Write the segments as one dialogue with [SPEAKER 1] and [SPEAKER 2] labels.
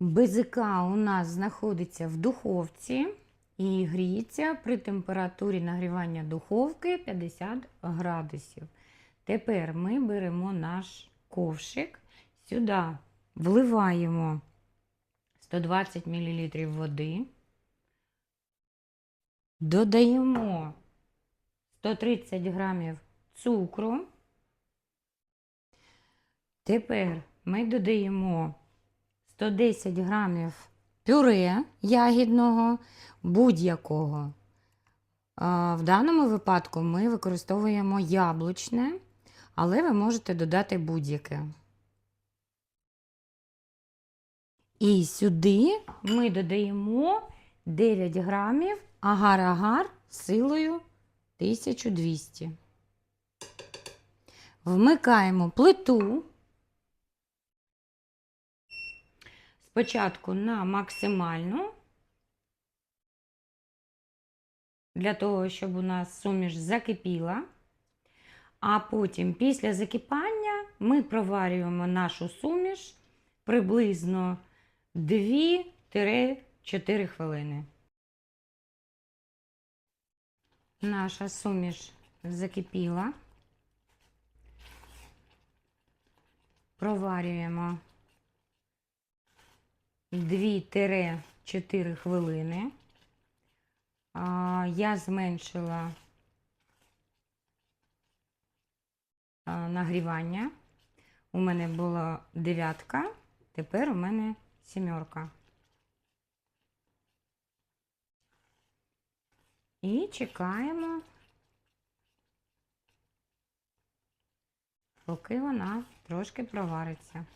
[SPEAKER 1] Безика у нас знаходиться в духовці і гріється при температурі нагрівання духовки 50 градусів. Тепер ми беремо наш ковшик, сюди вливаємо 120 мл води, додаємо 130 грамів цукру. Тепер ми додаємо 110 грамів пюре ягідного будь-якого. В даному випадку ми використовуємо яблучне, але ви можете додати будь-яке. І сюди ми додаємо 9 грамів агар-агар силою 1200. Вмикаємо плиту. Спочатку на максимальну, для того, щоб у нас суміш закипіла. А потім, після закипання, ми проварюємо нашу суміш приблизно 2-4 хвилини. Наша суміш закипіла. Проварюємо 2-4 хвилини. Я зменшила нагрівання. У мене була дев'ятка, тепер у мене сімерка. І чекаємо, поки вона трошки провариться.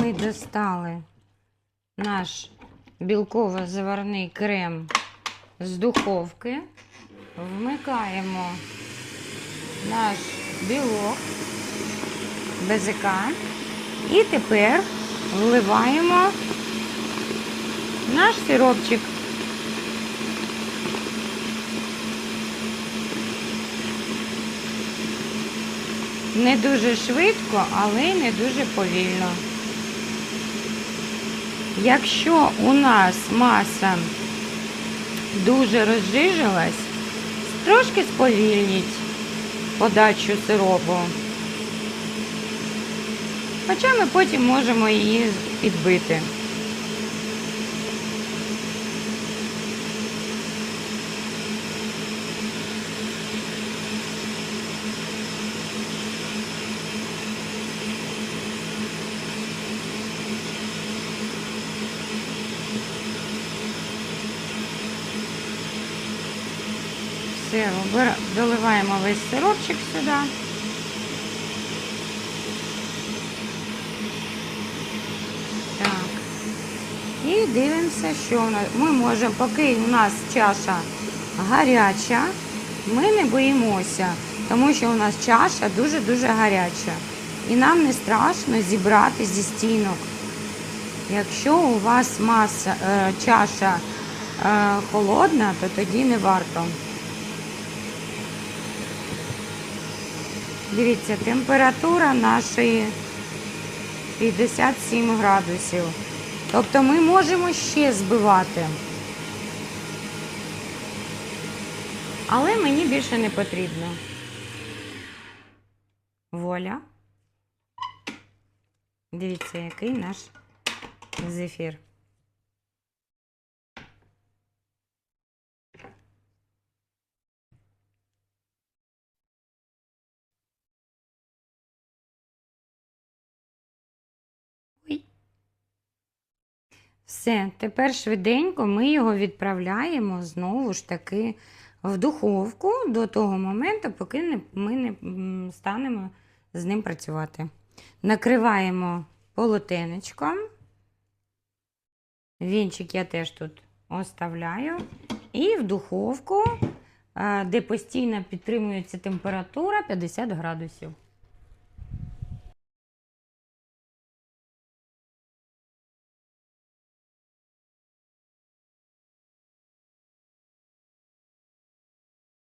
[SPEAKER 1] Ми достали наш білково-заварний крем з духовки, вмикаємо наш білок безика і тепер вливаємо наш сиропчик. Не дуже швидко, але й не дуже повільно. Якщо у нас маса дуже розжижилась, трошки сповільніть подачу сиропу. Хоча ми потім можемо її підбити. Все, доливаємо весь сиропчик сюди. Так. І дивимося, що у нас. Ми можемо, поки у нас чаша гаряча, ми не боїмося, тому що у нас чаша дуже-дуже гаряча. І нам не страшно зібрати зі стінок. Якщо у вас маса, е, чаша е, холодна, то тоді не варто. Дивіться, температура нашої 57 градусів. Тобто ми можемо ще збивати. Але мені більше не потрібно. Воля. Дивіться, який наш зефір. Все, тепер швиденько ми його відправляємо знову ж таки в духовку до того моменту, поки ми не станемо з ним працювати. Накриваємо полотенечком. Вінчик я теж тут оставляю. І в духовку, е, де постійно підтримується температура 50 градусів.